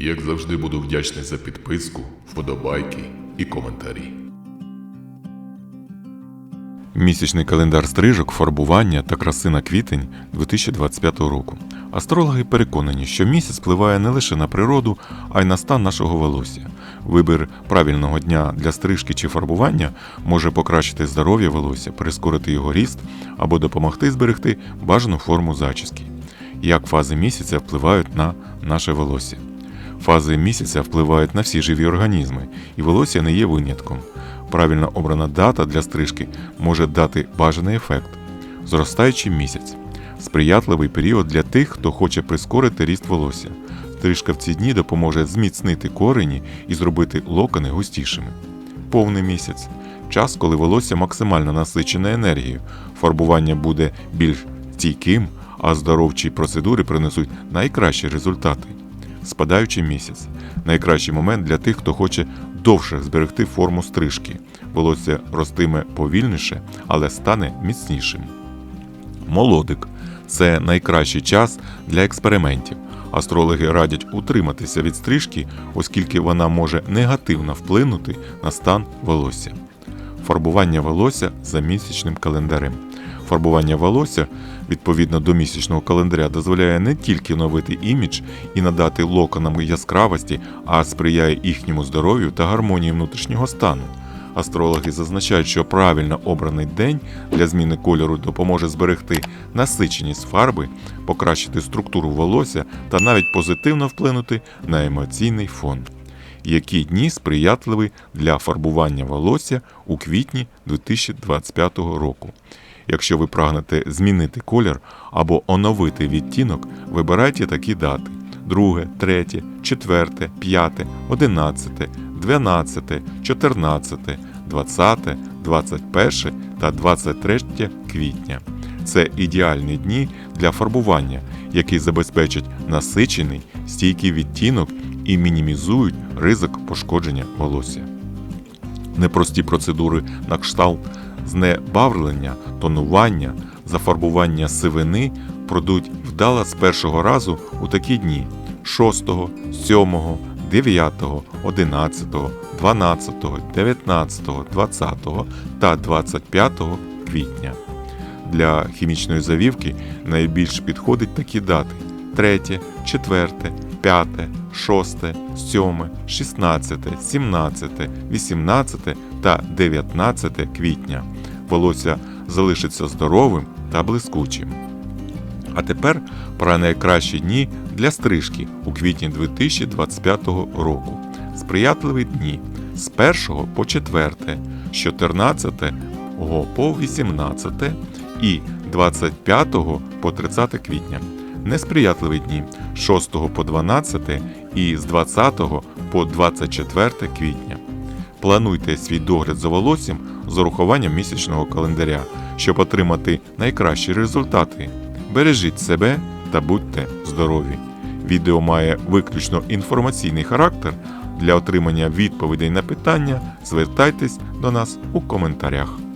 Як завжди, буду вдячний за підписку, вподобайки і коментарі. Місячний календар стрижок, фарбування та краси на квітень 2025 року. Астрологи переконані, що місяць впливає не лише на природу, а й на стан нашого волосся. Вибір правильного дня для стрижки чи фарбування може покращити здоров'я волосся, прискорити його ріст або допомогти зберегти бажану форму зачіски. Як фази місяця впливають на наше волосся? Фази місяця впливають на всі живі організми, і волосся не є винятком. Правильно обрана дата для стрижки може дати бажаний ефект. Зростаючий місяць сприятливий період для тих, хто хоче прискорити ріст волосся. Стрижка в ці дні допоможе зміцнити корені і зробити локони густішими. Повний місяць час, коли волосся максимально насичене енергією, фарбування буде більш стійким, а здоровчі процедури принесуть найкращі результати. Спадаючий місяць найкращий момент для тих, хто хоче довше зберегти форму стрижки. Волосся ростиме повільніше, але стане міцнішим. Молодик це найкращий час для експериментів. Астрологи радять утриматися від стрижки, оскільки вона може негативно вплинути на стан волосся. Фарбування волосся за місячним календарем. Фарбування волосся відповідно до місячного календаря дозволяє не тільки оновити імідж і надати локонам яскравості, а сприяє їхньому здоров'ю та гармонії внутрішнього стану. Астрологи зазначають, що правильно обраний день для зміни кольору допоможе зберегти насиченість фарби, покращити структуру волосся та навіть позитивно вплинути на емоційний фон. Які дні сприятливі для фарбування волосся у квітні 2025 року. Якщо ви прагнете змінити колір або оновити відтінок, вибирайте такі дати: 2, 3, 4, 5, 11, 12, 14, 20, 21 та 23 квітня. Це ідеальні дні для фарбування, які забезпечать насичений, стійкий відтінок і мінімізують ризик пошкодження волосся. Непрості процедури на кшталт знебавлення, тонування, зафарбування сивини пройдуть вдало з першого разу у такі дні 6, 7, 9, 11, 12, 19, 20 та 25 квітня. Для хімічної завівки найбільш підходять такі дати: 3, 4, 5, 6, 7, 16, 17, 18 та 19 квітня. Волосся залишиться здоровим та блискучим. А тепер про найкращі дні для стрижки у квітні 2025 року. Сприятливі дні з 1 по 4, з 14 по 18 і 25 по 30 квітня. Несприятливі дні з 6 по 12 і з 20 по 24 квітня. Плануйте свій догляд за волоссям з урахуванням місячного календаря, щоб отримати найкращі результати. Бережіть себе та будьте здорові. Відео має виключно інформаційний характер. Для отримання відповідей на питання звертайтесь до нас у коментарях.